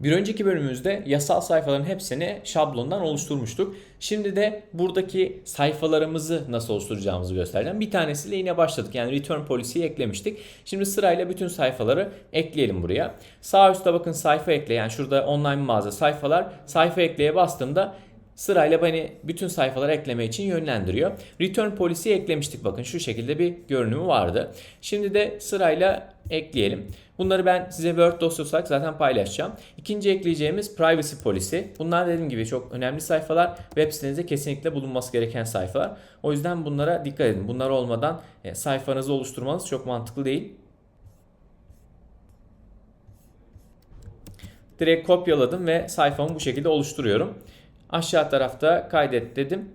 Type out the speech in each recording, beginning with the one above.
Bir önceki bölümümüzde yasal sayfaların hepsini şablondan oluşturmuştuk. Şimdi de buradaki sayfalarımızı nasıl oluşturacağımızı göstereceğim. Bir tanesiyle yine başladık. Yani return policy'yi eklemiştik. Şimdi sırayla bütün sayfaları ekleyelim buraya. Sağ üstte bakın sayfa ekle. Yani şurada online mağaza sayfalar. Sayfa ekleye bastığımda sırayla beni bütün sayfaları ekleme için yönlendiriyor. Return policy eklemiştik bakın şu şekilde bir görünümü vardı. Şimdi de sırayla ekleyelim. Bunları ben size Word dosyası olarak zaten paylaşacağım. İkinci ekleyeceğimiz privacy policy. Bunlar dediğim gibi çok önemli sayfalar. Web sitenizde kesinlikle bulunması gereken sayfalar. O yüzden bunlara dikkat edin. Bunlar olmadan e, sayfanızı oluşturmanız çok mantıklı değil. Direkt kopyaladım ve sayfamı bu şekilde oluşturuyorum. Aşağı tarafta kaydet dedim.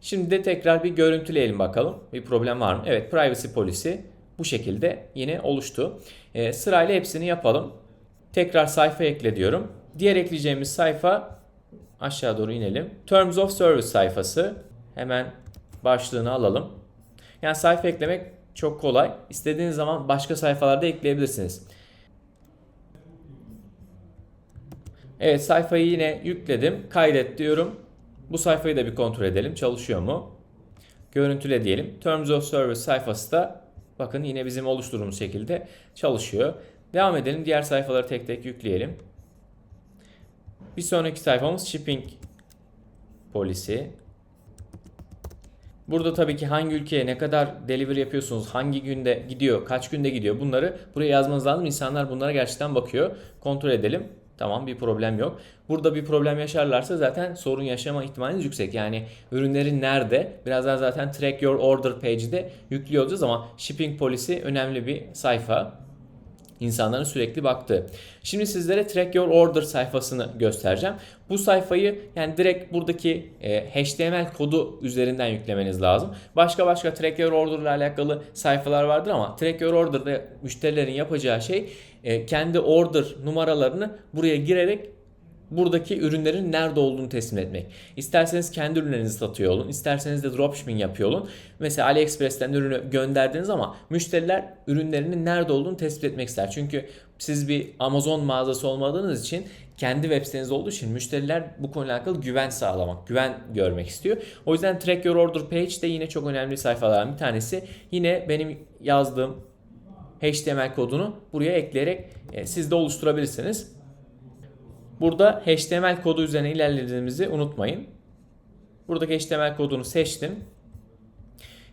Şimdi de tekrar bir görüntüleyelim bakalım. Bir problem var mı? Evet privacy policy bu şekilde yine oluştu. E, sırayla hepsini yapalım. Tekrar sayfa ekle diyorum. Diğer ekleyeceğimiz sayfa aşağı doğru inelim. Terms of Service sayfası. Hemen başlığını alalım. Yani sayfa eklemek çok kolay. İstediğiniz zaman başka sayfalarda ekleyebilirsiniz. Evet sayfayı yine yükledim. Kaydet diyorum. Bu sayfayı da bir kontrol edelim. Çalışıyor mu? Görüntüle diyelim. Terms of Service sayfası da bakın yine bizim oluşturduğumuz şekilde çalışıyor. Devam edelim. Diğer sayfaları tek tek yükleyelim. Bir sonraki sayfamız Shipping Policy. Burada tabii ki hangi ülkeye ne kadar delivery yapıyorsunuz, hangi günde gidiyor, kaç günde gidiyor bunları buraya yazmanız lazım. İnsanlar bunlara gerçekten bakıyor. Kontrol edelim. Tamam bir problem yok. Burada bir problem yaşarlarsa zaten sorun yaşama ihtimaliniz yüksek. Yani ürünlerin nerede? Birazdan zaten track your order page'de yüklüyor olacağız ama shipping policy önemli bir sayfa. İnsanların sürekli baktığı. Şimdi sizlere Track Your Order sayfasını göstereceğim. Bu sayfayı yani direkt buradaki e, HTML kodu üzerinden yüklemeniz lazım. Başka başka Track Your Order ile alakalı sayfalar vardır ama Track Your Order'da müşterilerin yapacağı şey e, kendi order numaralarını buraya girerek buradaki ürünlerin nerede olduğunu teslim etmek. İsterseniz kendi ürünlerinizi satıyor olun, isterseniz de dropshipping yapıyor olun. Mesela AliExpress'ten ürünü gönderdiniz ama müşteriler ürünlerinin nerede olduğunu tespit etmek ister. Çünkü siz bir Amazon mağazası olmadığınız için kendi web siteniz olduğu için müşteriler bu konuyla alakalı güven sağlamak, güven görmek istiyor. O yüzden Track Your Order Page de yine çok önemli sayfalardan bir tanesi. Yine benim yazdığım HTML kodunu buraya ekleyerek e, siz de oluşturabilirsiniz. Burada HTML kodu üzerine ilerlediğimizi unutmayın. Buradaki HTML kodunu seçtim.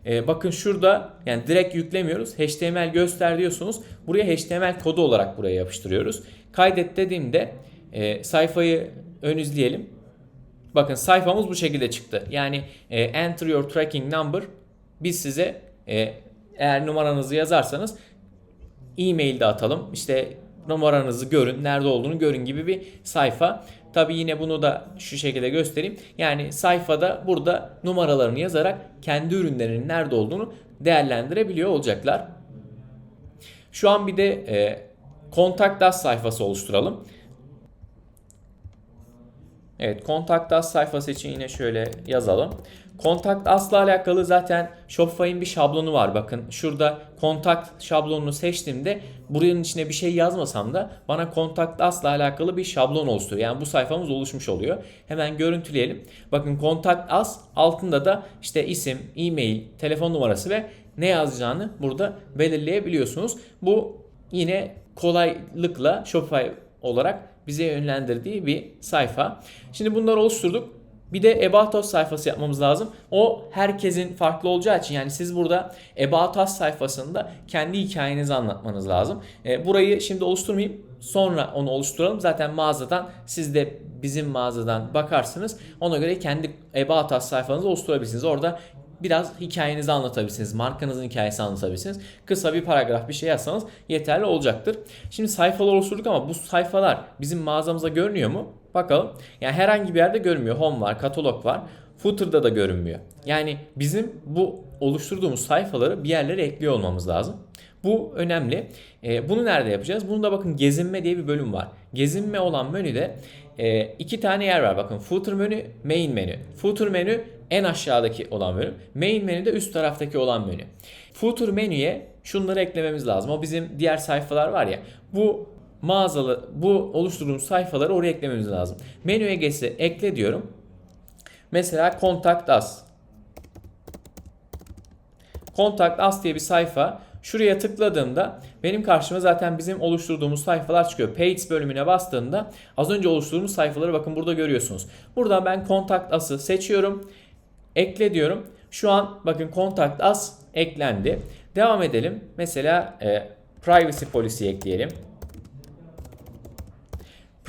Ee, bakın şurada yani direkt yüklemiyoruz. HTML göster diyorsunuz. Buraya HTML kodu olarak buraya yapıştırıyoruz. Kaydet dediğimde e, sayfayı ön izleyelim. Bakın sayfamız bu şekilde çıktı. Yani e, enter your tracking number biz size e, eğer numaranızı yazarsanız e-mail de atalım. İşte numaranızı görün, nerede olduğunu görün gibi bir sayfa. Tabi yine bunu da şu şekilde göstereyim. Yani sayfada burada numaralarını yazarak kendi ürünlerinin nerede olduğunu değerlendirebiliyor olacaklar. Şu an bir de e, Contact Us sayfası oluşturalım. Evet Contact Us sayfası için yine şöyle yazalım. Contact Us'la alakalı zaten Shopify'in bir şablonu var. Bakın şurada kontak şablonunu seçtiğimde buranın içine bir şey yazmasam da bana Contact Us'la alakalı bir şablon oluşturuyor. Yani bu sayfamız oluşmuş oluyor. Hemen görüntüleyelim. Bakın Contact Us altında da işte isim, e-mail, telefon numarası ve ne yazacağını burada belirleyebiliyorsunuz. Bu yine kolaylıkla Shopify olarak bize yönlendirdiği bir sayfa. Şimdi bunları oluşturduk. Bir de About Us sayfası yapmamız lazım. O herkesin farklı olacağı için yani siz burada About Us sayfasında kendi hikayenizi anlatmanız lazım. E, burayı şimdi oluşturmayayım. Sonra onu oluşturalım. Zaten mağazadan siz de bizim mağazadan bakarsınız. Ona göre kendi About Us sayfanızı oluşturabilirsiniz. Orada biraz hikayenizi anlatabilirsiniz. Markanızın hikayesi anlatabilirsiniz. Kısa bir paragraf bir şey yazsanız yeterli olacaktır. Şimdi sayfalar oluşturduk ama bu sayfalar bizim mağazamıza görünüyor mu? Bakalım. Yani herhangi bir yerde görünmüyor. Home var, katalog var. Footer'da da görünmüyor. Yani bizim bu oluşturduğumuz sayfaları bir yerlere ekliyor olmamız lazım. Bu önemli. E, bunu nerede yapacağız? Bunu da bakın gezinme diye bir bölüm var. Gezinme olan menüde e, iki tane yer var. Bakın footer menü, main menü. Footer menü en aşağıdaki olan menü. Main menü de üst taraftaki olan menü. Footer menüye şunları eklememiz lazım. O bizim diğer sayfalar var ya. Bu mağazalı bu oluşturduğumuz sayfaları oraya eklememiz lazım. Menüye geçse ekle diyorum. Mesela Contact Us. Contact Us diye bir sayfa. Şuraya tıkladığımda benim karşıma zaten bizim oluşturduğumuz sayfalar çıkıyor. Pages bölümüne bastığımda az önce oluşturduğumuz sayfaları bakın burada görüyorsunuz. Buradan ben Contact Us'ı seçiyorum. Ekle diyorum. Şu an bakın Contact Us eklendi. Devam edelim. Mesela e, Privacy Policy ekleyelim.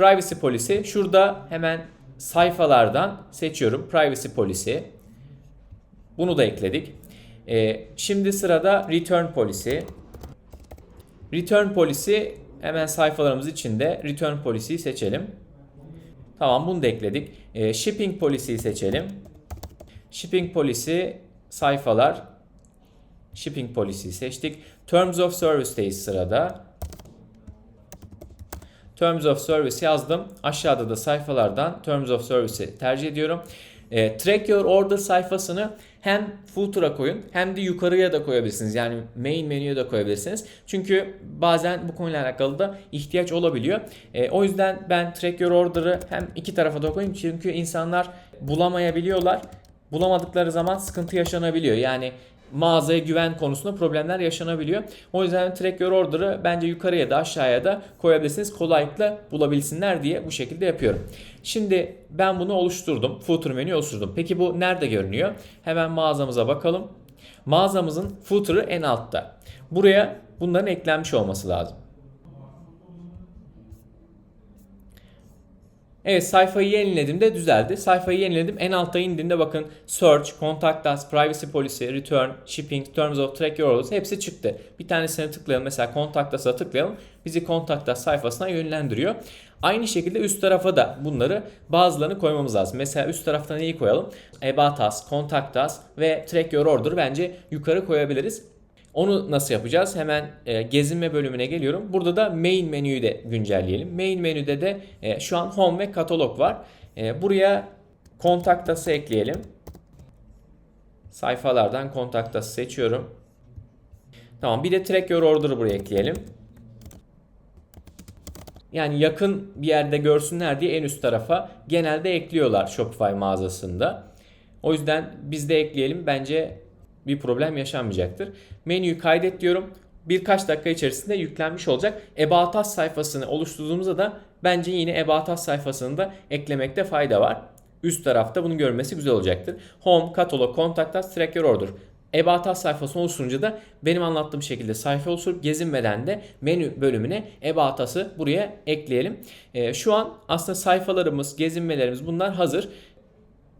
Privacy Policy şurada hemen sayfalardan seçiyorum. Privacy Policy. Bunu da ekledik. Ee, şimdi sırada Return Policy. Return Policy hemen sayfalarımız içinde Return Policy'yi seçelim. Tamam bunu da ekledik. Ee, shipping Policy'yi seçelim. Shipping Policy sayfalar. Shipping Policy'yi seçtik. Terms of Service'teyiz sırada. Terms of Service yazdım. Aşağıda da sayfalardan Terms of Service'i tercih ediyorum. E, track Your Order sayfasını hem footer'a koyun hem de yukarıya da koyabilirsiniz. Yani main menüye de koyabilirsiniz. Çünkü bazen bu konuyla alakalı da ihtiyaç olabiliyor. E, o yüzden ben Track Your Order'ı hem iki tarafa da koyayım. Çünkü insanlar bulamayabiliyorlar. Bulamadıkları zaman sıkıntı yaşanabiliyor. Yani mağazaya güven konusunda problemler yaşanabiliyor. O yüzden track your order'ı bence yukarıya da aşağıya da koyabilirsiniz. Kolaylıkla bulabilsinler diye bu şekilde yapıyorum. Şimdi ben bunu oluşturdum. Footer menüyü oluşturdum. Peki bu nerede görünüyor? Hemen mağazamıza bakalım. Mağazamızın footer'ı en altta. Buraya bunların eklenmiş olması lazım. Evet sayfayı yenilediğimde düzeldi. Sayfayı yeniledim. En altta indiğinde bakın Search, Contact Us, Privacy Policy, Return, Shipping, Terms of Track Your Orders hepsi çıktı. Bir tanesine tıklayalım. Mesela Contact Us'a tıklayalım. Bizi Contact Us sayfasına yönlendiriyor. Aynı şekilde üst tarafa da bunları bazılarını koymamız lazım. Mesela üst tarafta neyi koyalım? About Us, Contact Us ve Track Your Order bence yukarı koyabiliriz. Onu nasıl yapacağız? Hemen e, gezinme bölümüne geliyorum. Burada da main menüyü de güncelleyelim. Main menüde de e, şu an home ve katalog var. E, buraya kontaktası ekleyelim. Sayfalardan kontaktası seçiyorum. Tamam bir de track your order'ı buraya ekleyelim. Yani yakın bir yerde görsünler diye en üst tarafa genelde ekliyorlar Shopify mağazasında. O yüzden biz de ekleyelim. Bence bir problem yaşanmayacaktır. Menüyü kaydet diyorum. Birkaç dakika içerisinde yüklenmiş olacak. About Us sayfasını oluşturduğumuzda da bence yine About Us sayfasını da eklemekte fayda var. Üst tarafta bunu görmesi güzel olacaktır. Home, Katalog, Contact Us, Track Your Order. About Us sayfasını oluşturunca da benim anlattığım şekilde sayfa oluşturup gezinmeden de menü bölümüne About Us'ı buraya ekleyelim. Ee, şu an aslında sayfalarımız, gezinmelerimiz bunlar hazır.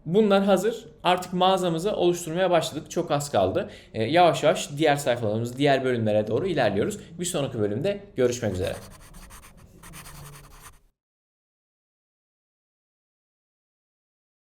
Bunlar hazır. Artık mağazamızı oluşturmaya başladık. Çok az kaldı. Ee, yavaş yavaş diğer sayfalarımız, diğer bölümlere doğru ilerliyoruz. Bir sonraki bölümde görüşmek üzere.